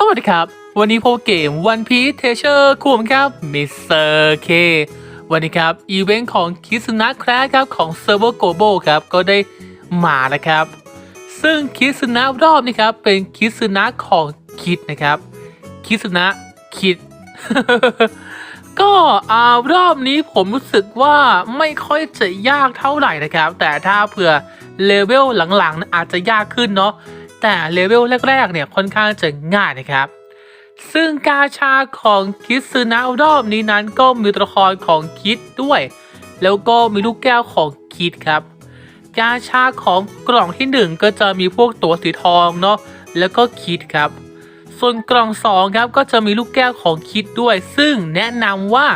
สวัสดีครับ วันนี้พบเกม One Piece Treasure คู่ผมครับ Mr. K วันนี้ครับ อีเวนต์ของคิสนะแครครับของเซิร์ฟเวอร์โกโบครับก็ได้มานะครับ ซึ่งคิสนะรอบนี้ครับ เป็นคิสนะของคิดนะครับคิสนะคิด ก็อ่ารอบนี้ผมรู้สึกว่าไม่ค่อยจะยากเท่าไหร่นะครับ แต่ถ้าเผื่อเลเวลหลังๆอาจจะยากขึ้นเนาะ แต่เลเวลแรกๆเนี่ยค่อนข้างจะง่ายนะครับ ซึ่งกาชาของคิดซึนะรอบนี้นั้นก็มีตัวละครของคิดด้วย แล้วก็มีลูกแก้วของคิดครับ กาชาของกล่องที่ 1 ก็จะมีพวกตัวสีทองเนาะแล้วก็คิดครับ ส่วนกล่อง2ครับก็จะมีลูกแก้วของคิดด้วย ซึ่งแนะนำว่า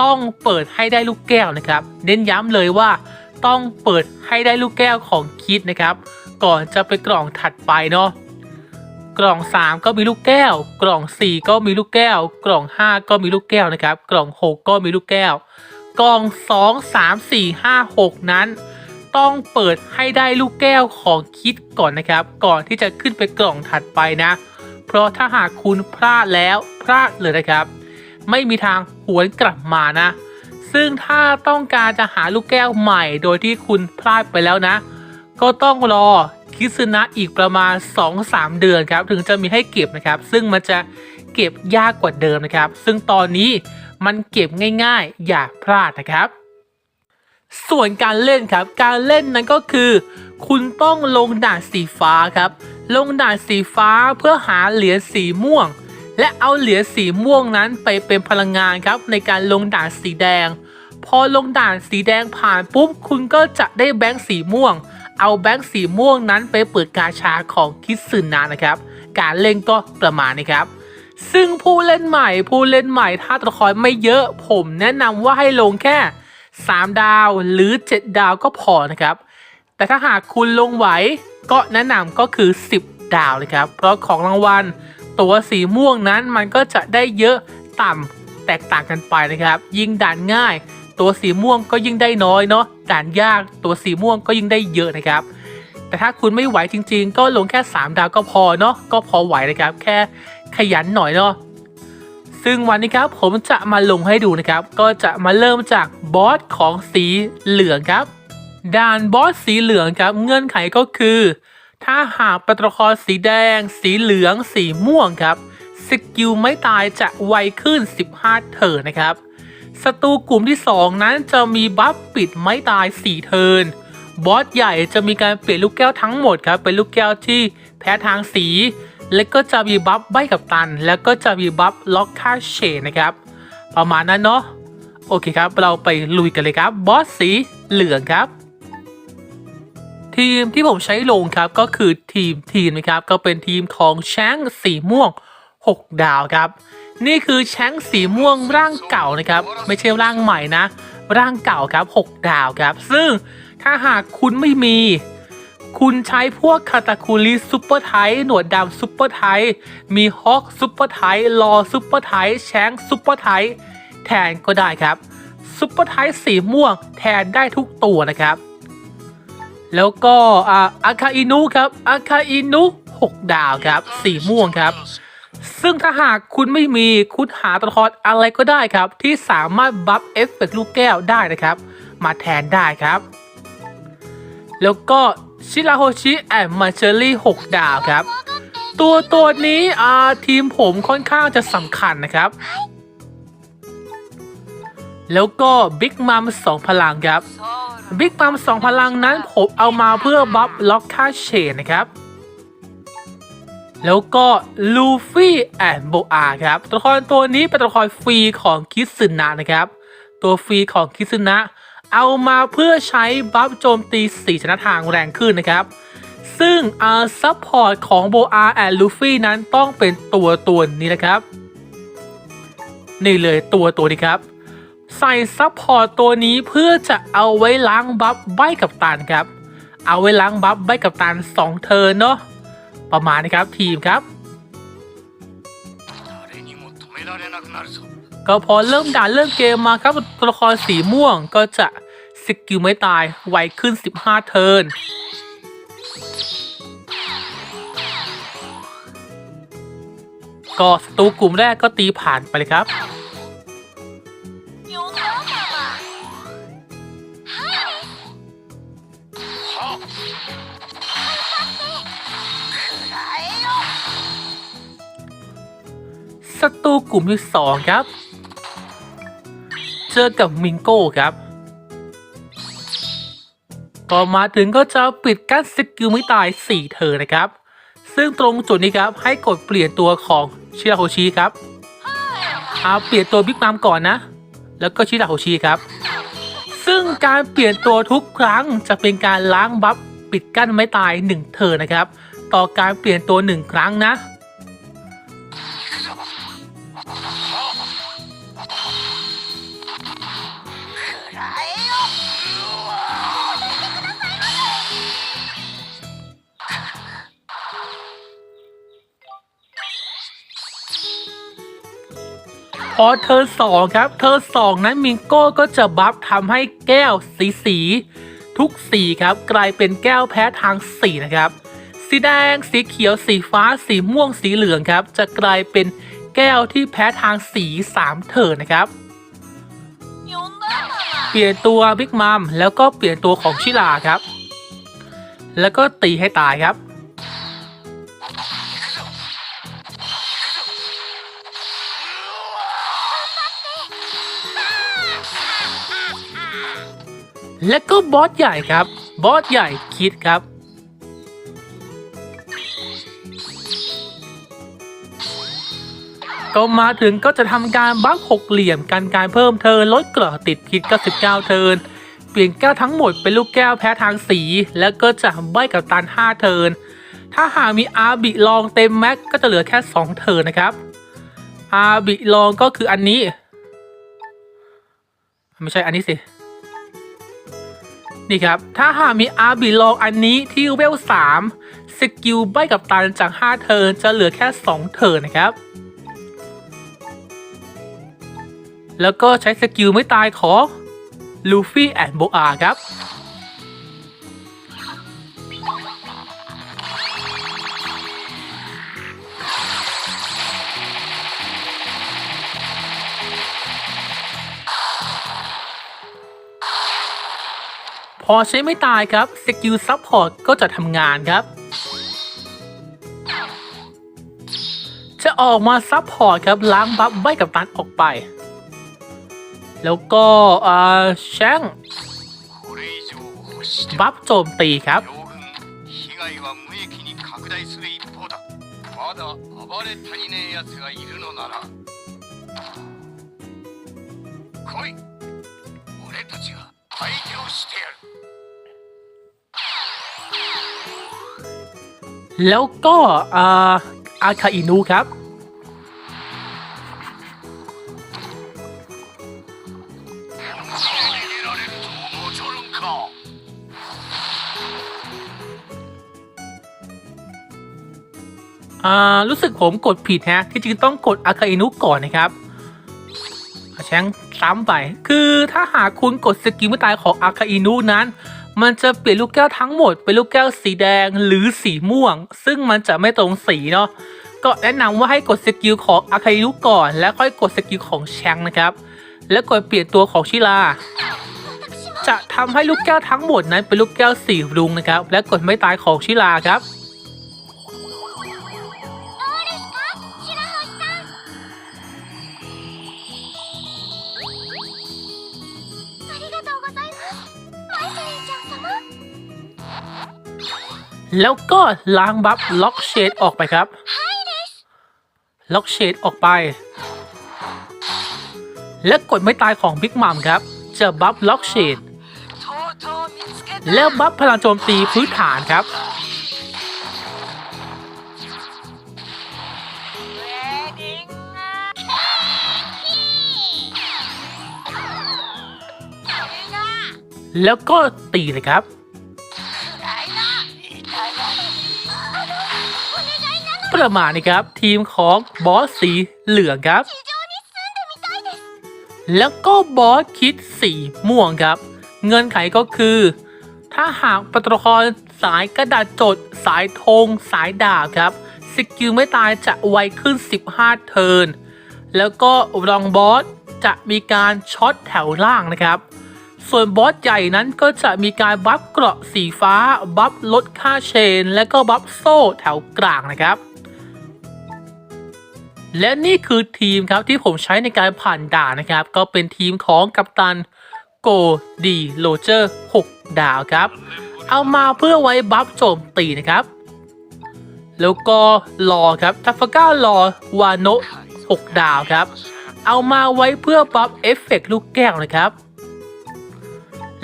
ต้องเปิดให้ได้ลูกแก้วนะครับ เน้นย้ำเลยว่าต้องเปิดให้ได้ลูกแก้วของคิดนะครับ ก่อนจะไปกล่องถัดไปเนาะกล่อง 3 ก็มีลูกแก้ว กล่อง 4 ก็มีลูกแก้ว กล่อง 5 ก็มีลูกแก้วนะครับ กล่อง 6 ก็มีลูกแก้ว กล่อง 2 3 4 5 6 นั้น ต้องเปิดให้ได้ลูกแก้วของคิดก่อนนะครับ ก่อนที่จะขึ้นไปกล่องถัดไปนะ เพราะถ้าหากคุณพลาดแล้วพลาดเลยนะครับ ไม่มีทางหวนกลับมานะ ซึ่งถ้าต้องการจะหาลูกแก้วใหม่ โดยที่คุณพลาดไปแล้วนะ ก็ต้องรอคิซึนะอีกประมาณ 2-3 เดือนครับ ถึงจะมีให้เก็บนะครับ ซึ่งมันจะเก็บยากกว่าเดิมนะครับ ซึ่งตอนนี้มันเก็บง่ายๆ อย่าพลาดนะครับ ส่วนการเล่นครับ การเล่นนั้นก็คือ คุณต้องลงด่านสีฟ้าครับ ลงด่านสีฟ้าเพื่อหาเหรียญสีม่วง และเอาเหรียญสีม่วงนั้นไปเป็นพลังงานครับ ในการลงด่านสีแดง พอลงด่านสีแดงผ่านปุ๊บคุณก็จะได้แบงค์สีม่วง เอาแบงค์สีม่วงนั้นไปเปิดกาชาของคิดซึนะนะครับ การเล่นก็ประมาณนี้ครับ ซึ่งผู้เล่นใหม่ผู้เล่นใหม่ถ้าตัวละครไม่เยอะผมแนะนำว่าให้ลงแค่ 3 ดาวหรือ 7 ดาวก็พอนะครับ แต่ถ้าหากคุณลงไหวก็แนะนำก็คือ 10 ดาวเลยครับ เพราะของรางวัลตัวสีม่วงนั้นมันก็จะได้เยอะต่ำแตกต่างกันไปนะครับ ยิ่งด่านง่าย ตัวสีม่วงก็ยิ่งได้น้อยเนาะด่านยากตัวสีม่วงก็ยิ่งได้เยอะนะครับ แต่ถ้าคุณไม่ไหวจริง ๆ ก็ลงแค่ 3 ดาวก็พอเนาะก็พอไหวนะครับ แค่ขยันหน่อยเนาะซึ่งวันนี้ครับผมจะมาลงให้ดูนะครับ ก็จะมาเริ่มจากบอสของสีเหลืองครับ ด่านบอสสีเหลืองครับเงื่อนไขก็คือ ถ้าหากป็นตัวละครสีแดง สีเหลือง สีม่วงครับสกิลไม่ตายจะไวขึ้น 15เทิร์นนะครับ ศัตรูกลุ่มที่ 2 นั้นจะมีบัฟปิดไม่ตาย 4 เทิร์นบอสใหญ่จะมีการเปลี่ยนลูกแก้วทั้งหมดครับ เป็นลูกแก้วที่แพ้ทางสี และก็จะมีบัฟใบกับตัน แล้วก็จะมีบัฟล็อกค่าเชนนะครับ ประมาณนั้นเนาะโอเคครับ เราไปลุยกันเลยครับบอสสีเหลืองครับ ทีมที่ผมใช้ลงครับก็คือทีมทีมนะครับ ก็เป็นทีมของแชงสีม่วง 6 ดาวครับ นี่คือแชงสีม่วงร่างเก่านะครับ ไม่ใช่ร่างใหม่นะ ร่างเก่าครับ 6 ดาวครับ ซึ่งถ้าหากคุณไม่มี คุณใช้พวกคาตาคูลิซุปเปอร์ไทหนวดดำซุปเปอร์ไทมีฮอกซุปเปอร์ไทลอซุปเปอร์ไทแชงซุปเปอร์ไทแทนก็ได้ครับซุปเปอร์ไทสีม่วงแทนได้ทุกตัวนะครับ แล้วก็อาอาคาอินุครับอาคาอินุ6ดาวครับ สีม่วงครับ ซึ่งถ้าหากคุณไม่มีคุณหาตัวละครอะไรก็ได้ครับ ที่สามารถบัฟเอฟเฟกต์ลูกแก้วได้นะครับ มาแทนได้ครับ แล้วก็ชิราโฮชิแอนมาเชอรี่6ดาวครับ ตัวตัวนี้อ่าทีมผมค่อนข้างจะสำคัญนะครับ แล้วก็บิ๊กมัมสองพลังครับบิ๊กมัมสองพลังนั้นผมเอามาเพื่อบัฟล็อกค่าเชนนะครับ แล้วก็ลูฟี่แอนโบอาครับตัวละครตัวนี้เป็นตัวละครฟรีของคิซึนะนะครับ ตัวฟรีของคิซึนะ เอามาเพื่อใช้บัฟโจมตีสีชนะทางแรงขึ้นนะครับ ซึ่งอาซัพพอร์ตของโบอาแอนลูฟี่นั้นต้องเป็นตัวตัวนี้นะครับ นี่เลยตัวตัวนี้ครับ ใส่ซัพพอร์ตตัวนี้เพื่อจะเอาไว้ล้างบัฟใบกับตันครับ เอาไว้ล้างบัฟใบกับตัน 2 เทิร์นเนาะ ประมาณนี้ครับทีมครับ ก็พอเริ่มด่านเริ่มเกมมาครับตัวละครสีม่วงก็จะสกิลไม่ตายไวขึ้น 15 เทิร์นก็สตูกลุ่มแรกก็ตีผ่านไปเลยครับ กลุ่มที่สองครับ เจอกับมิงโก้ครับก็มาถึงก็จะปิดกั้นสกิลไม่ตาย 4 เธอนะครับ ซึ่งตรงจุดนี้ครับให้กดเปลี่ยนตัวของชิราโฮชิครับเอาเปลี่ยนตัวบิ๊กมัมก่อนนะ แล้วก็ชิราโฮชิครับ ซึ่งการเปลี่ยนตัวทุกครั้งจะเป็นการล้างบัฟปิดกั้นไม่ตาย 1 เธอนะครับ ต่อการเปลี่ยนตัว 1 ครั้งนะ อ๋อเธอสองครับ เธอสองนั้นมิงโก้ก็จะบัฟทำให้แก้วสีสีทุกสีครับกลายเป็นแก้วแพ้ทางสีนะครับ สีแดงสีเขียวสีฟ้าสีม่วงสีเหลืองครับ จะกลายเป็นแก้วที่แพ้ทางสีสามเถิดนะครับ เปลี่ยนตัวบิ๊กมัมแล้วก็เปลี่ยนตัวของชิลาครับ แล้วก็ตีให้ตายครับ และก็บอสใหญ่ครับ บอสใหญ่คิดครับ ก็มาถึงก็จะทำการบักหกเหลี่ยมกันการเพิ่มเทินลดเกราะติดพิษ99เทินเปลี่ยนแก้วทั้งหมดเป็นลูกแก้วแพ้ทางสี แล้วก็จะใบกับตัน5 เทินถ้าหากมีอาบิลองเต็มแม็กก็จะเหลือแค่ 2 เทินนะครับอาบิลองก็คืออันนี้ ไม่ใช่อันนี้สิ นี่ครับ ถ้าหากมีอาร์บิลองอันนี้ที่เวล 3 สกิลใบกับตันจาก 5 เทิร์นจะเหลือแค่ 2 เทิร์นนะครับ แล้วก็ใช้สกิลไม่ตายของลูฟี่แอนด์โบอาครับ อใช้ไม่ตายครับ สกิลซับพอร์ตก็จะทำงานครับ จะออกมาซับพอร์ตครับ ล้างบัฟใบกับตันออกไป แล้วก็อ่าแช่ง これ以上欲して บัฟโจมตีครับ 両軍被害は無益に拡大する一方だまだ暴れ足りねえ奴がいるのなら来い俺たちが相手をしてやる แล้วก็อาคาอินูครับ รู้สึกผมกดผิดฮะ ที่จริงต้องกดอาคาอินุก่อนนะครับแชงซ้ำไป คือถ้าหากคุณกดสกิลไม่ตายของอาคาอินุนั้น มันจะเปลี่ยนลูกแก้วทั้งหมดเป็นลูกแก้วสีแดงหรือสีม่วง ซึ่งมันจะไม่ตรงสีเนาะก็แนะนำว่าให้กดสกิลของอาคาอินุก่อน แล้วค่อยกดสกิลของแชงนะครับ แล้วกดเปลี่ยนตัวของชิลา จะทำให้ลูกแก้วทั้งหมดนั้นเป็นลูกแก้วสีรุ้งนะครับ และกดไม่ตายของชิลาครับ แล้วก็ล้างบัฟล็อกเชดออกไปครับ ล็อกเชดออกไป และกดไม่ตายของบิ๊กมัมครับ จะบัฟล็อกเชดแล้วบัฟพลังโจมตีพื้นฐานครับ แล้วก็ตีเลยครับ ต่อมานะครับทีมของบอสสีเหลืองครับ แล้วก็บอสคิดสีม่วงครับ เงื่อนไขก็คือ ถ้าหากปตรกรสายกระดาษจด สายธงสายดาบครับสกิลไม่ตายจะไวขึ้น 15 เทิร์นแล้วก็รองบอสจะมีการช็อตแถวล่างนะครับ ส่วนบอสใหญ่นั้นก็จะมีการบัฟเกราะสีฟ้า บัฟลดค่าเชน และก็บัฟโซ่แถวกลางนะครับ และนี่คือทีมครับที่ผมใช้ในการผ่านด่านนะครับ ก็เป็นทีมของกัปตันโกดีโรเจอร์6ดาวครับ เอามาเพื่อไว้บัฟโจมตีนะครับ แล้วก็รอครับทัฟฟาก้ารอวาโน6ดาวครับ เอามาไว้เพื่อบัฟเอฟเฟกต์ลูกแก้วนะครับ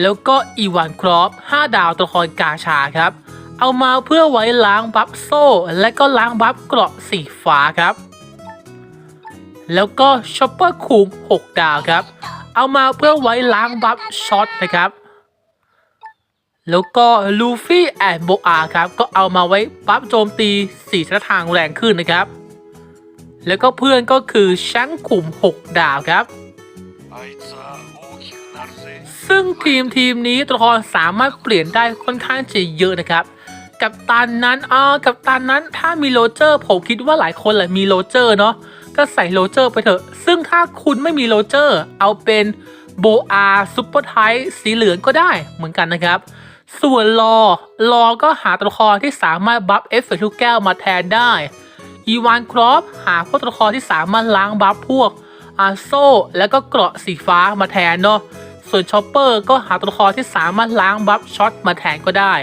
แล้วก็อีวานครอป5ดาวตัวละครกาชาครับ เอามาเพื่อไว้ล้างบัฟโซ่ และก็ล้างบัฟเกราะสีฟ้าครับ แล้วก็ช็อปเปอร์คูม6 ดาวครับ เอามาเพื่อไว้ล้างบัฟช็อตนะครับ แล้วก็ลูฟี่แอนโบอาครับ ก็เอามาไว้บัฟโจมตีสี่ทิศทางแรงขึ้นนะครับ แล้วก็เพื่อนก็คือช้งขุม 6 ดาวครับ ซึ่งทีมทีมนี้ตัวละครสามารถเปลี่ยนได้ค่อนข้างจะเยอะนะครับกับตันนั้นอ่ากับตันนั้นถ้ามีโรเจอร์ผมคิดว่าหลายคนแหละมีโรเจอร์เนาะ ก็ใส่โรเจอร์ไปเถอะ ซึ่งถ้าคุณไม่มีโรเจอร์ เอาเป็นโบอาซุปเปอร์ไทสีเหลืองก็ได้เหมือนกันนะครับ ส่วนรอรอก็หาตัวละครที่สามารถบัฟเอฟเฟกต์ลูกแก้วมาแทนได้อีวานครอปหาพวกตัวละครที่สามารถล้างบัฟพวกอาโซแล้วก็เกราะสีฟ้ามาแทนเนาะส่วนชอปเปอร์ก็หาตัวละครที่สามารถล้างบัฟช็อตมาแทนก็ได้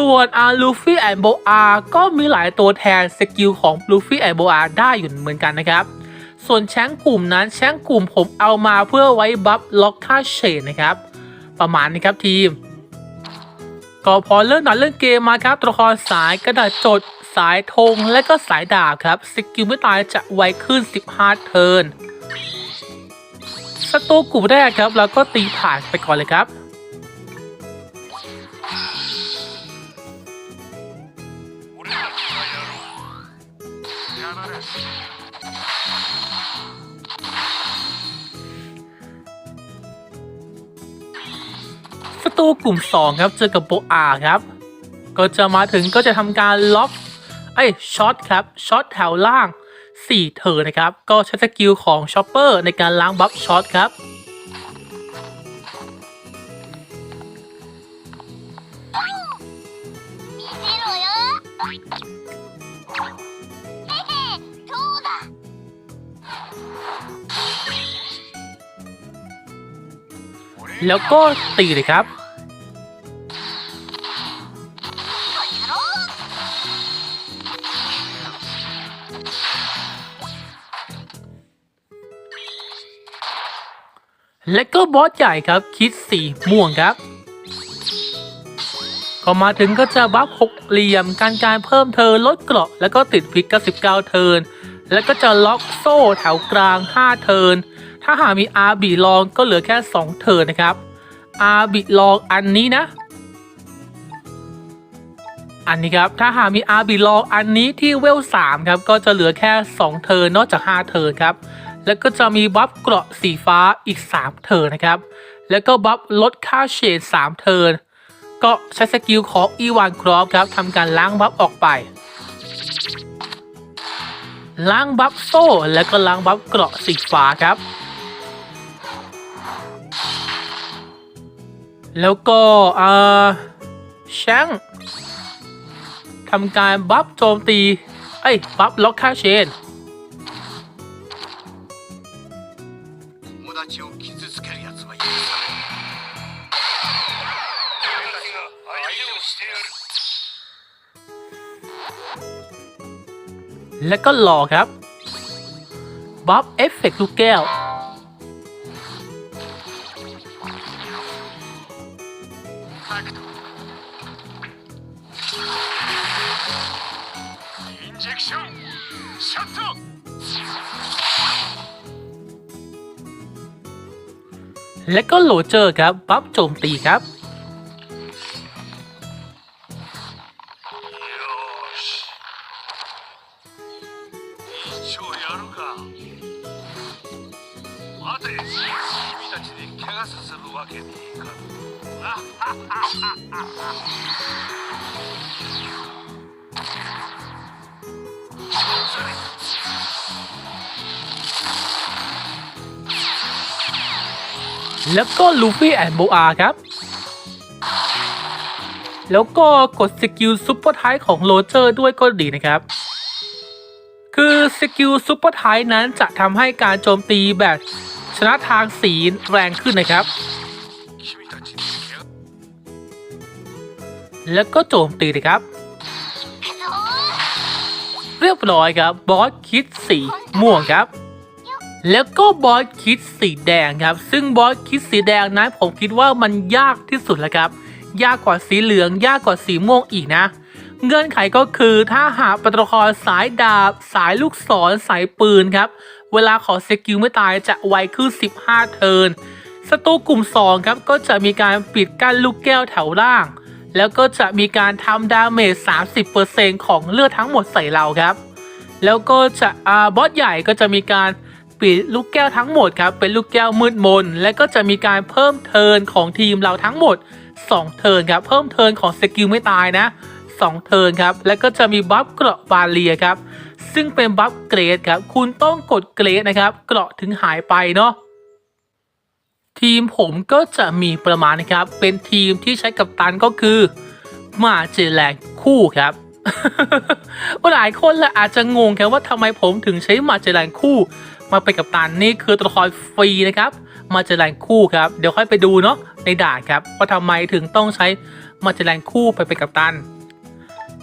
ส่วนอาลูฟี่แอนโบอาก็มีหลายตัวแทนสกิลของลูฟี่แอนโบอาได้อยู่เหมือนกันนะครับ ส่วนแชงกลุ่มนั้นแชงกลุ่มผมเอามาเพื่อไว้บัฟล็อกค่าเชนนะครับ ประมาณนี้ครับทีม ก็พอเริ่มหนันเรื่องเกมมาครับตัวละครสายกระดาษจดสายธงและก็สายดาบครับสกิลไม่ตายจะไวขึ้น 15 เทิร์นศัตรูกลุ่มแรกครับแล้วก็ตีผ่านไปก่อนเลยครับ Ganarás. ศัตูกลุ่ม 2 ครับ เจอกับโบอาครับ ก็จะมาถึงก็จะทำการล็อกไอ้ช็อตครับช็อตแถวล่าง 4 เธอนะครับ ก็ใช้สกิลของชอปเปอร์ในการล้างบัฟช็อตครับ แล้วก็ตีเลยครับ และก็บอสใหญ่ครับคิดสีม่วงครับพอมาถึงก็จะบัฟหกเหลี่ยม การการเพิ่มเทินลดเกราะ แล้วก็ติดพิกก็สิบเก้าเทิน แล้วก็จะล็อกโซ่แถวกลางห้าเทิน ถ้าหากมีอาบีลองก็เหลือแค่ 2 เทิร์นนะครับอาบีลองอันนี้นะ อันนี้ครับถ้าหากมีอาบีลองอันนี้ที่เวล3ครับก็จะเหลือแค่ 2 เทิร์นนอกจาก 5 เทิร์นครับแล้วก็จะมีบัฟเกราะสีฟ้าอีก 3 เทิร์นนะครับ แล้วก็บัฟลดค่าเฉด3 เทิร์นก็ใช้สกิลของอีวานครอฟครับทำการล้างบัฟออกไปล้างบัฟโซ่แล้วก็ล้างบัฟเกราะสีฟ้าครับ แล้วก็แชงทำการบัฟโจมตี เอ้ย บัฟล็อกค่าเชน แล้วก็หลอครับ บัฟเอฟเฟกต์ลูกแก้ว Kontakt. 인젝션 셔터และก็โรเจอครับปั๊บโจมตีครับ แล้วก็ลูฟี่แอนโบอาครับ แล้วก็กดสกิลซุปเปอร์ไทของโรเจอร์ด้วยก็ดีนะครับ คือสกิลซุปเปอร์ไทนั้นจะทำให้การโจมตีแบบชนะทางสีแรงขึ้นนะครับ แล้วก็โจมตีนะครับ เรียบร้อยครับ บอสคิดสีม่วงครับ แล้วก็บอสคิดสีแดงครับ ซึ่งบอสคิดสีแดงนั้นผมคิดว่ามันยากที่สุดแล้วครับ ยากกว่าสีเหลือง ยากกว่าสีม่วงอีกนะ เงื่อนไขก็คือถ้าหากปตทครสายดาบ สายลูกศรสายปืนครับ เวลาขอสกิลไม่ตายจะไวขึ้น 15 เทิร์นศัตรูกลุ่ม 2 ครับก็จะมีการปิดกั้นลูกแก้วแถวล่าง แล้วก็จะมีการทำดาเมจ 30%ของเลือดทั้งหมดใส่เราครับ แล้วก็จะอาบอสใหญ่ก็จะมีการ ปิดลูกแก้วทั้งหมดครับเป็นลูกแก้วมืดมน และก็จะมีการเพิ่มเทิร์นของทีมเราทั้งหมด 2 เทิร์นครับเพิ่มเทิร์นของสกิลไม่ตายนะ 2 เทิร์นครับแล้วก็จะมีบัฟเกราะบาเลียครับซึ่งเป็นบัฟเกรดครับคุณต้องกดเกรดนะครับเกราะถึงหายไปเนาะทีมผมก็จะมีประมาณนะครับ เป็นทีมที่ใช้กับตันก็คือมาเจแลนคู่ครับหลายคนละอาจจะงงครับว่าทำไมผมถึงใช้มาเจแลนคู่ มาเป็นกับตันนี่คือตัวละครฟรีนะครับ มาเจแลนคู่ครับ เดี๋ยวค่อยไปดูเนาะในด่านครับว่าทำไมถึงต้องใช้มาเจแลนคู่ไปเป็นกับตัน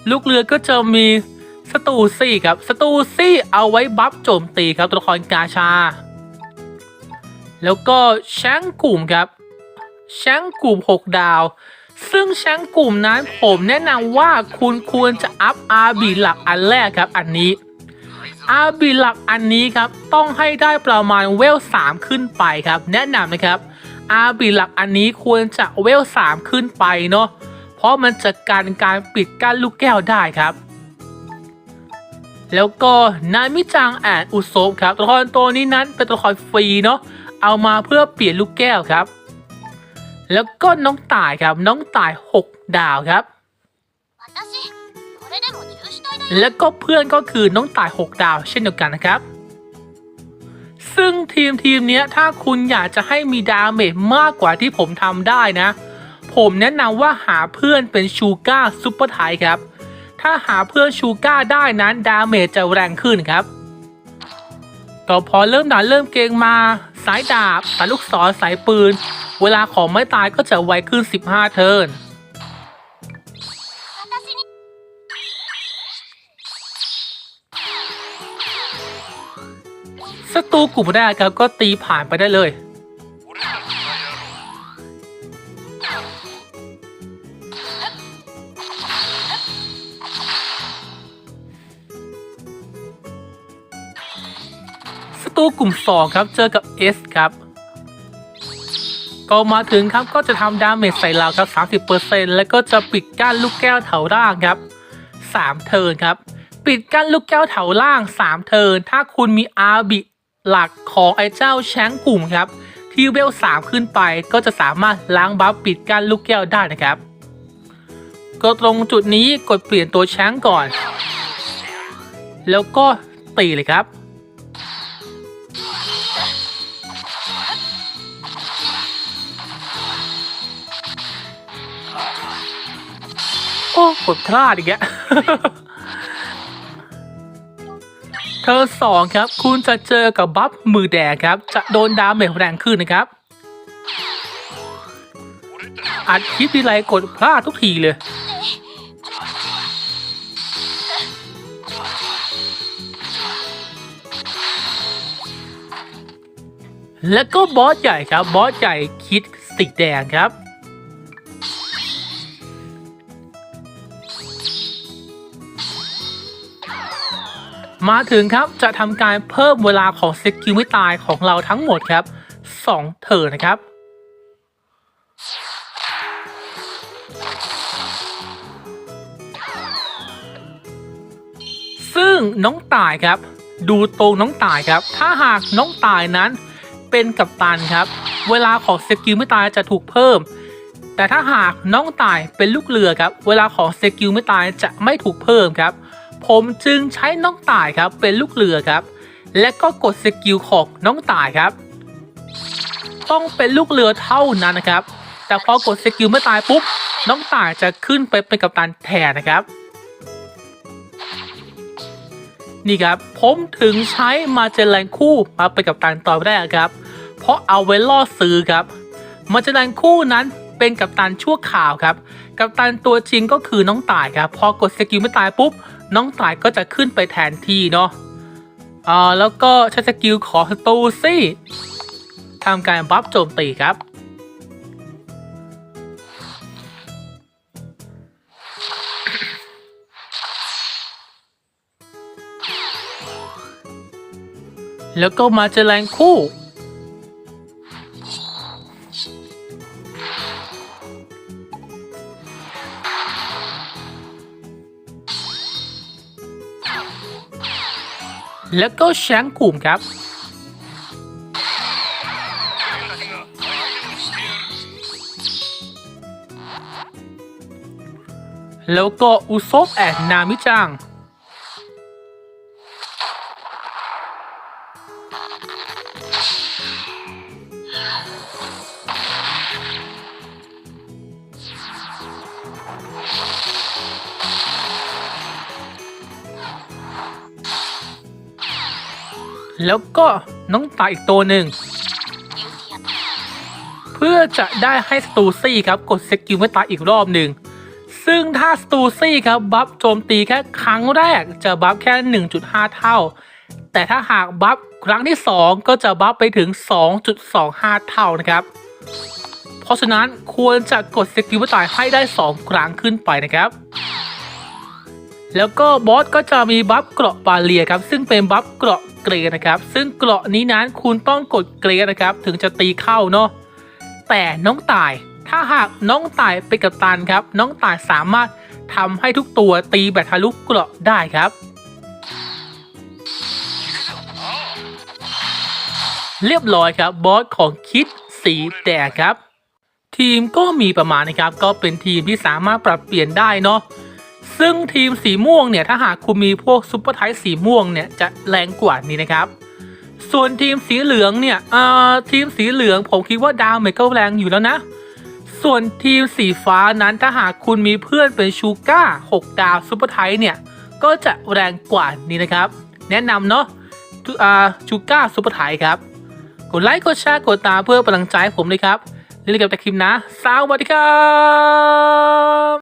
ลูกเรือก็จะมีสตูซี่ครับสตูซี่เอาไว้บัฟโจมตีครับตัวละครกาชา แล้วก็แชงกลุ่มครับแชงกลุ่ม 6 ดาว ซึ่งแชงกลุ่มนั้นผมแนะนำว่าคุณควรจะอัพอาร์บีหลักอันแรกครับอันนี้ อาบีหลักอันนี้ครับต้องให้ได้ประมาณเวล3ขึ้นไปครับ แนะนำนะครับอาบีหลักอันนี้ควรจะเวล3ขึ้นไปเนาะเพราะมันจะการการปิดกั้นลูกแก้วได้ครับ แล้วก็นามิจังแอนอุโซบครับตัวละครตัวนี้นั้นเป็นตัวละครฟรีเนาะเอามาเพื่อเปลี่ยนลูกแก้วครับ แล้วก็น้องต่ายครับน้องต่าย 6 ดาวครับ แล้วก็เพื่อนก็คือน้องต่าย 6 ดาวเช่นเดียวกันนะครับ ซึ่งทีมทีมนี้ถ้าคุณอยากจะให้มีดาเมจมากกว่าที่ผมทำได้นะ ผมแนะนำว่าหาเพื่อนเป็นชูก้าซูเปอร์ไทครับ ถ้าหาเพื่อนชูก้าได้นั้นดาเมจจะแรงขึ้นครับก็พอเริ่มด่านเริ่มเกงมา สายดาบ สายลูกศรสายปืน เวลาของไม่ตายก็จะไวขึ้น 15 เทิร์น ศัตรูกลุ่มแรกครับก็ตีผ่านไปได้เลย ศัตรูกลุ่มสองครับเจอกับเอสครับ ก็มาถึงครับก็จะทำดาเมจใส่เราครับ 30%แล้วก็จะปิดกั้นลูกแก้วแถวร่างครับ 3 เทิร์นครับปิดกั้นลูกแก้วแถวล่าง 3 เทิร์น ถ้าคุณมีอาบิ หลักของไอ้เจ้าแชงกลุ่มครับ ที่เวล 3 ขึ้นไปก็จะสามารถล้างบัฟปิดกั้นลูกแก้วได้นะครับ ก็ตรงจุดนี้กดเปลี่ยนตัวแชงก่อน แล้วก็ตีเลยครับโอ้กดพลาดอีกแล้ว เธอสองครับ คุณจะเจอกับบัฟมือแดงครับ จะโดนดาเมจแรงขึ้นนะครับ อัดคลิปทีไรกดพลาดทุกทีเลย แล้วก็บอสใหญ่ครับ บอสใหญ่คิดสีแดงครับ มาถึงครับจะทำการเพิ่มเวลาของสกิลไม่ตายของเราทั้งหมดครับ 2 เทิร์นนะครับ ซึ่งน้องตายครับ ดูตรงน้องตายครับ ถ้าหากน้องตายนั้นเป็นกัปตันครับ เวลาของสกิลไม่ตายจะถูกเพิ่ม แต่ถ้าหากน้องตายเป็นลูกเรือครับ เวลาของสกิลไม่ตายจะไม่ถูกเพิ่มครับ ผมจึงใช้น้องต่ายครับเป็นลูกเรือครับ และก็กดสกิลของน้องต่ายครับ ต้องเป็นลูกเรือเท่านั้นนะครับ แต่พอกดสกิลเมื่อตายปุ๊บน้องต่ายจะขึ้นไปเป็นกัปตันแทนนะครับ นี่ครับผมถึงใช้มาเจริญคู่มาเป็นกัปตันตอนแรกครับ เพราะเอาไว้ล่อซื้อครับมาเจริญคู่นั้นเป็นกัปตันชั่วข่าวครับ กัปตันตัวจริงก็คือน้องต่ายครับ พอกดสกิลไม่ตายปุ๊บ น้องต่ายก็จะขึ้นไปแทนที่เนาะอ่าแล้วก็ใช้สกิลขอสตูซี่ทำการบัฟโจมตีครับแล้วก็มาเจริญคู่ แล้วก็แชงกลุ่มครับ แล้วก็อุซบแอดนามิจัง แล้วก็น้องตายอีกตัวหนึ่ง เพื่อจะได้ให้สตูซี่ครับกดสกิลไม่ตายอีกรอบหนึ่ง ซึ่งถ้าสตูซี่ครับบัฟโจมตีแค่ครั้งแรกจะบัฟแค่ 1.5 เท่า แต่ถ้าหากบัฟครั้งที่ 2 ก็จะบัฟไปถึง 2.25 เท่านะครับ เพราะฉะนั้นควรจะกดสกิลไม่ตายให้ได้ 2 ครั้งขึ้นไปนะครับแล้วก็บอสก็จะมีบัฟเกราะบาเลียครับ ซึ่งเป็นบัฟเกราะ เกรนะครับ ซึ่งเกราะนี้นั้นคุณต้องกดเกรนะครับ ถึงจะตีเข้าเนาะแต่น้องตายถ้าหากน้องตายไปนกับตันครับ น้องตายสามารถทำให้ทุกตัวตีแบบทะลุเกราะได้ครับ เรียบร้อยครับบอสของคิดสีแดงครับ ทีมก็มีประมาณนะครับ ก็เป็นทีมที่สามารถปรับเปลี่ยนได้เนาะ ซึ่งทีมสีม่วงเนี่ยถ้าหากคุณมีพวกซุปเปอร์ไทป์สีม่วงเนี่ยจะแรงกว่านี้นะครับ ส่วนทีมสีเหลืองเนี่ยเอ่อทีมสีเหลืองผมคิดว่าดาวเมก็แรงอยู่แล้วนะ ส่วนทีมสีฟ้านั้นถ้าหากคุณมีเพื่อนเป็นชูก้า6 ดาวซุปเปอร์ไทป์เนี่ยก็จะแรงกว่านี้นะครับ แนะนำเนาะอ่าชูก้าซุปเปอร์ไทป์ครับ กดไลค์กดแชร์กดตามเพื่อกำลังใจผมเลยครับเล่นกับต่คลิปนะ สวัสดีครับ